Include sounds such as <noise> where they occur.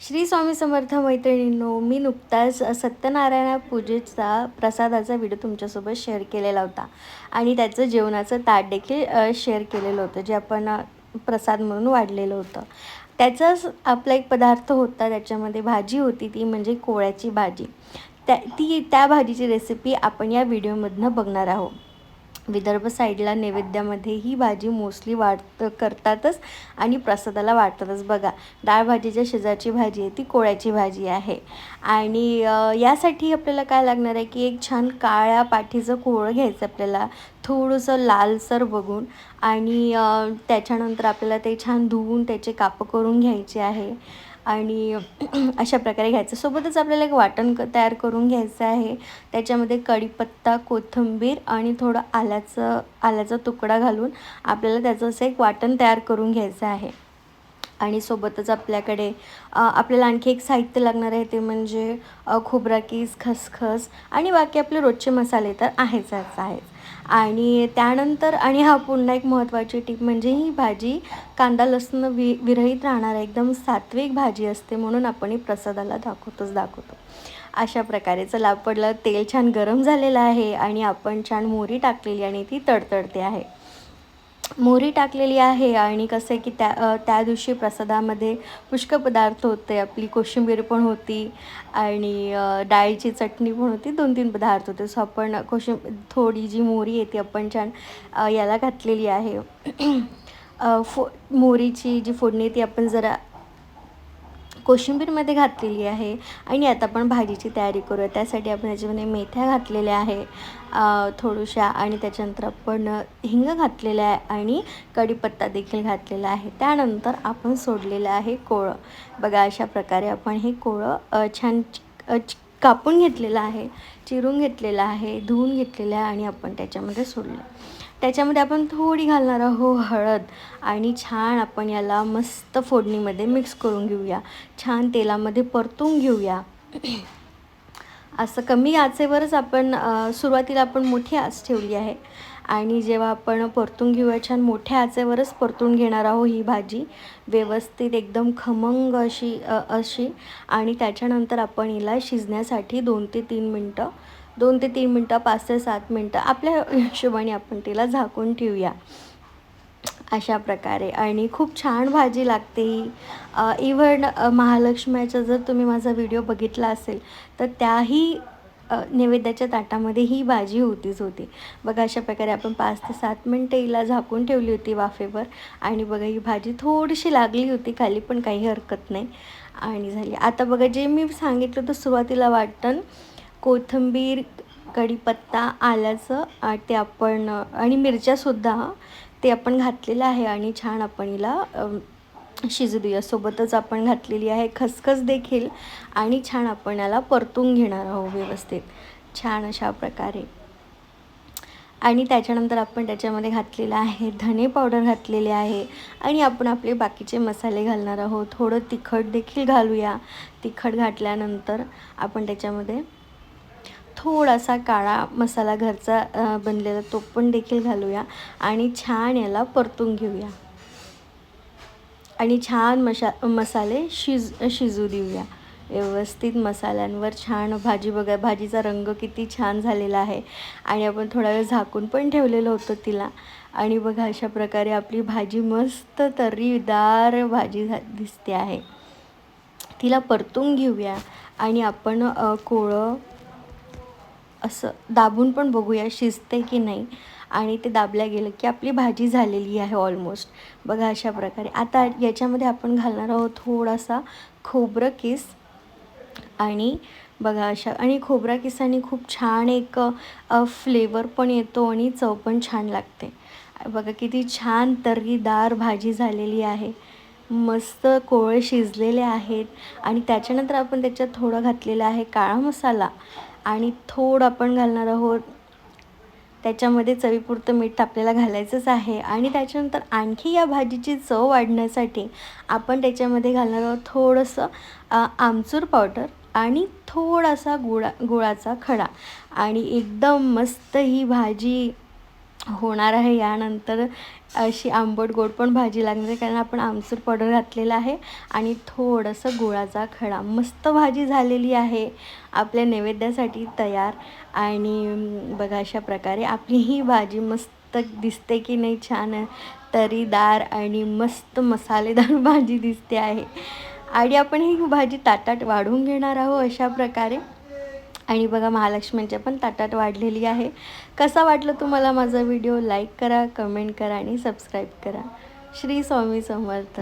श्री स्वामी समर्थ मैत्रिणींनो मी नुकताच सत्यनारायण पूजेचा प्रसादाचा व्हिडिओ तुमच्यासोबत शेअर केलेला होता. आणि त्याचं जेवणाचं ताट देखील शेअर केलेलं होतं जे आपण प्रसाद म्हणून वाढलेलं होतं. त्याचाच आपला एक पदार्थ होता त्याच्यामध्ये भाजी होती ती म्हणजे कोळ्याची भाजी. त्या ती त्या भाजीची रेसिपी आपण या व्हिडिओमधनं बघणार आहोत. विदर्भ साईडला नैवेद्यामध्ये ही भाजी मोस्टली वाढत करतातच आणि प्रसादाला वाटतातच बघा डाळ भाजीच्या शेजारची भाजी आहे ती कोळ्याची भाजी आहे. आणि यासाठी आपल्याला काय लागणार आहे की एक छान काळ्या पाठीचं कोळं घ्यायचं आपल्याला. थोडंसं लालसर बघून आणि त्याच्यानंतर आपल्याला ते छान धुवून त्याचे कापं करून घ्यायचे आहे. आणि <clears throat> अशा प्रकारे घ्यायचं. सोबतच आपल्याला एक वाटण क तयार करून घ्यायचं आहे. त्याच्यामध्ये कढीपत्ता कोथिंबीर आणि थोडं आल्याचं आल्याचा तुकडा घालून आपल्याला त्याचं असं एक वाटण तयार करून घ्यायचं आहे. आणि सोबतच आपल्याकडे आपल्याला आणखी एक साहित्य लागणार आहे ते म्हणजे खोबरा कीस खसखस आणि बाकी आपले रोजचे मसाले तर आहेच आहेच आहेच. आणि त्यानंतर आणि हा पुन्हा एक महत्त्वाची टीप म्हणजे ही भाजी कांदा लसूण वि विरहित राहणार आहे. एकदम सात्विक भाजी असते म्हणून आपण ही प्रसादाला दाखवतोच दाखवतो. अशा प्रकारे चला आपलं तेल छान गरम झालेलं आहे आणि आपण छान मोहरी टाकलेली आणि ती तडतडते आहे. मोहरी टाकलेली आहे आणि कसं आहे की त्या त्या दिवशी प्रसादामध्ये पुष्कळ पदार्थ होते. आपली कोशिंबीर पण होती आणि डाळीची चटणी पण होती. दोन तीन पदार्थ होते. सो आपण कोशिंब थोडी जी मोहरी आहे ती आपण छान याला घातलेली आहे. <clears throat> फो मोहरीची जी फोडणी आहे ती आपण जरा कोशिंबीरमध्ये घातलेली आहे. आणि आता आपण भाजीची तयारी करूया. त्यासाठी आपण याच्यामध्ये मेथ्या घातलेल्या आहे थोडूशा थोड्याशा. आणि त्याच्यानंतर आपण हिंग घातलेलं आहे आणि कढीपत्ता देखील घातलेला आहे. त्यानंतर आपण सोडलेलं आहे कोळं. बघा अशा प्रकारे आपण हे कोळं छान कापून घेतलेलं आहे चिरून घेतलेलं आहे धुवून घेतलेलं आहे आणि आपण त्याच्यामध्ये सोडलं. त्याच्यामध्ये आपण थोडी घालणार आहोत हळद आणि छान आपण याला मस्त फोडणीमध्ये मिक्स करून घेऊया. छान तेलामध्ये परतून घेऊया. <clears throat> असं कमी आचेवरच आपण सुरुवातीला आपण मोठी आच ठेवली आहे. आणि जेव्हा आपण परतून घेऊया छान मोठ्या आचेवरच परतून घेणार आहोत ही भाजी. व्यवस्थित एकदम खमंग अशी अशी. आणि त्याच्यानंतर आपण हिला शिजण्यासाठी दोन ते तीन मिनटं दोन ते तीन मिनटं पाच ते सात मिनटं आपल्या हिशोबाने आपण तिला झाकून ठेवूया. अशा प्रकारे. आणि खूप छान भाजी लागते ही. इव्हन महालक्ष्म्याचा जर तुम्ही माझा व्हिडिओ बघितला असेल तर त्याही नैवेद्याच्या ताटामध्ये ही भाजी होतीच होती. बघा अशा प्रकारे आपण पाच ते सात मिनटं हिला झाकून ठेवली होती वाफेवर. आणि बघा ही भाजी थोडीशी लागली होती खाली पण काही हरकत नाही. आणि झाली. आता बघा जे मी सांगितलं होतं सुरुवातीला वाटतं कोथिंबीर कढीपत्ता आल्याचं ते आपण आणि मिरच्यासुद्धा ते आपण घातलेलं आहे आणि छान आपण हिला शिजू देऊया सोबतच आपण घातलेली आहे खसखस देखील आणि छान आपण याला परतून घेणार आहोत व्यवस्थित. छान अशा प्रकारे. आणि त्याच्यानंतर आपण त्याच्यामध्ये घातलेलं आहे धने पावडर घातलेले आहे आणि आपण आपले बाकीचे मसाले घालणार आहोत. थोडं तिखट देखील घालूया. तिखट घातल्यानंतर आपण त्याच्यामध्ये थोडासा काळा मसाला घरचा बनलेला तो पण देखील घालूया. आणि छान याला परतून घेऊया. आणि छान मशा मसाले शिज शिजू देऊया. व्यवस्थित मसाल्यांवर छान भाजी बघा भाजीचा रंग किती छान झालेला आहे. आणि आपण थोडा वेळ झाकून पण ठेवलेलं होतं तिला. आणि बघा अशा प्रकारे आपली भाजी मस्त तर्रीदार भाजी झा दिसते आहे. तिला परतून घेऊया. आणि आपण कोळं असं दाबून पण बघूया शिजते की नाही? आणि ते दाबल्या गेलं की आपली भाजी झालेली आहे ऑलमोस्ट बघा अशा प्रकारे. आता याच्यामध्ये आपण घालणार आहोत थोडासा खोबरं किस. आणि बघा अशा आणि खोबरा किसाने खूप छान एक फ्लेवर पण येतो आणि चव पण छान लागते. बघा किती छान तर्रीदार भाजी झालेली आहे. मस्त कोळे शिजलेले आहेत. आणि त्याच्यानंतर आपण त्याच्यात थोडं घातलेलं आहे काळा मसाला. आणि थोडं आपण घालणार आहोत. त्याच्यामध्ये चवीपुरतं मीठ आपल्याला घालायचंच आहे. आणि त्याच्यानंतर आणखी या भाजीची चव वाढण्यासाठी आपण त्याच्यामध्ये घालणार आहोत थोडंसं आमचूर पावडर आणि थोडासा गुळा गुळाचा खडा. आणि एकदम मस्त ही भाजी होणार आहे. यानंतर अशी आंबट गोड पण भाजी लागणार आहे. कारण आपण आमसूर पावडर घातलेला आहे आणि थोडंसं गुळाचा खडा. मस्त भाजी झालेली आहे. आपल्या नैवेद्यासाठी तयार. आणि बघा अशा प्रकारे आपली ही भाजी मस्त दिसते की नाही छान. तरीदार आणि मस्त मसालेदार भाजी दिसते आहे. आणि आपण ही भाजी ताटात वाढून घेणार आहोत अशा प्रकारे. आणि बघा महालक्ष्मींच्या पण ताटात वाढलेली आहे. कसा वाटलं तुम्हाला माझा व्हिडिओ? लाईक करा कमेंट करा आणि सबस्क्राईब करा. श्री स्वामी समर्थ.